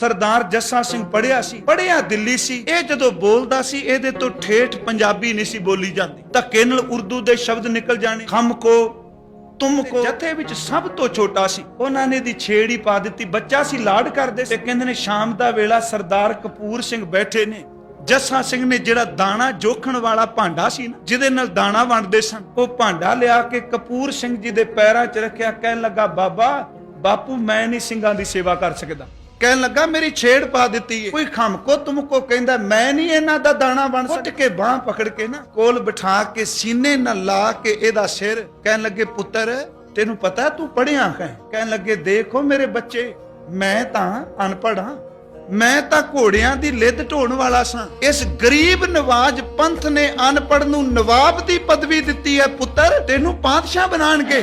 ਸਰਦਾਰ ਜੱਸਾ ਸਿੰਘ ਪੜਿਆ ਸੀ ਪੜਿਆ ਦਿੱਲੀ ਸੀ। ਇਹ ਜਦੋਂ ਬੋਲਦਾ ਸੀ ਇਹਦੇ ਤੋਂ ਠੇਠ ਪੰਜਾਬੀ ਨਹੀਂ ਸੀ ਬੋਲੀ ਜਾਂਦੀ। ਧੱਕੇ ਨਾਲ ਉਰਦੂ ਦੇ ਸ਼ਬਦ ਨਿਕਲ ਜਾਣੇ। ਖਮ ਕੋ ਤੁਮ ਕੋ। ਜਥੇ ਵਿੱਚ ਸਭ ਤੋਂ ਛੋਟਾ ਸੀ। ਉਹਨਾਂ ਨੇ ਦੀ ਛੇੜੀ ਪਾ ਦਿੱਤੀ। ਬੱਚਾ ਸੀ ਲਾਡ ਕਰਦੇ ਤੇ ਕਹਿੰਦੇ ਨੇ ਸ਼ਾਮ ਦਾ ਵੇਲਾ ਸਰਦਾਰ ਕਪੂਰ ਸਿੰਘ ਬੈਠੇ ਨੇ। ਜੱਸਾ ਸਿੰਘ ਨੇ ਜਿਹੜਾ ਦਾਣਾ ਜੋਖਣ ਵਾਲਾ ਭਾਂਡਾ ਸੀ ਨਾ ਜਿਹਦੇ ਨਾਲ ਦਾਣਾ ਵੰਡਦੇ ਸਨ ਉਹ ਭਾਂਡਾ ਲਿਆ ਕੇ ਕਪੂਰ ਸਿੰਘ ਜੀ ਦੇ ਪੈਰਾਂ 'ਚ ਰੱਖਿਆ। ਕਹਿਣ ਲੱਗਾ ਬਾਬਾ ਬਾਪੂ ਮੈਂ ਨਹੀਂ ਸਿੰਘਾਂ ਦੀ ਸੇਵਾ ਕਰ ਸਕਦਾ। ਕਹਿਣ ਲੱਗਾ ਮੇਰੀ ਛੇੜ ਪਾ ਦਿੱਤੀ ਏ। ਕੋਈ ਖਮਕੋ ਤੁਮਕੋ ਕਹਿੰਦਾ ਮੈਂ ਨਹੀਂ ਇਹਨਾਂ ਦਾ ਦਾਣਾ ਬਣ ਸਕਦਾ। ਕੇ ਬਾਹ ਪਕੜ ਕੇ ਨਾ ਕੋਲ ਬਿਠਾ ਕੇ ਸੀਨੇ ਨਾਲ ਲਾ ਕੇ ਇਹਦਾ ਸਿਰ ਕਹਿਣ ਲੱਗੇ ਪੁੱਤਰ ਤੈਨੂੰ ਪਤਾ ਤੂੰ ਪੜਿਆ ਹੈ? ਕਹਿਣ ਲੱਗੇ ਦੇਖੋ ਮੇਰੇ ਬੱਚੇ ਮੈਂ ਤਾਂ ਅਨਪੜ੍ਹ ਹਾਂ। ਮੈਂ ਤਾਂ ਘੋੜਿਆਂ ਦੀ ਲਿੱਦ ਢੋਣ ਵਾਲਾ ਸਾਂ। ਇਸ ਗਰੀਬ ਨਵਾਜ ਪੰਥ ਨੇ ਅਨਪੜ੍ਹ ਨੂੰ ਨਵਾਬ ਦੀ ਪਦਵੀ ਦਿੱਤੀ ਹੈ ਪੁੱਤਰ ਤੈਨੂੰ ਪਾਤਸ਼ਾਹ ਬਣਾਣਗੇ।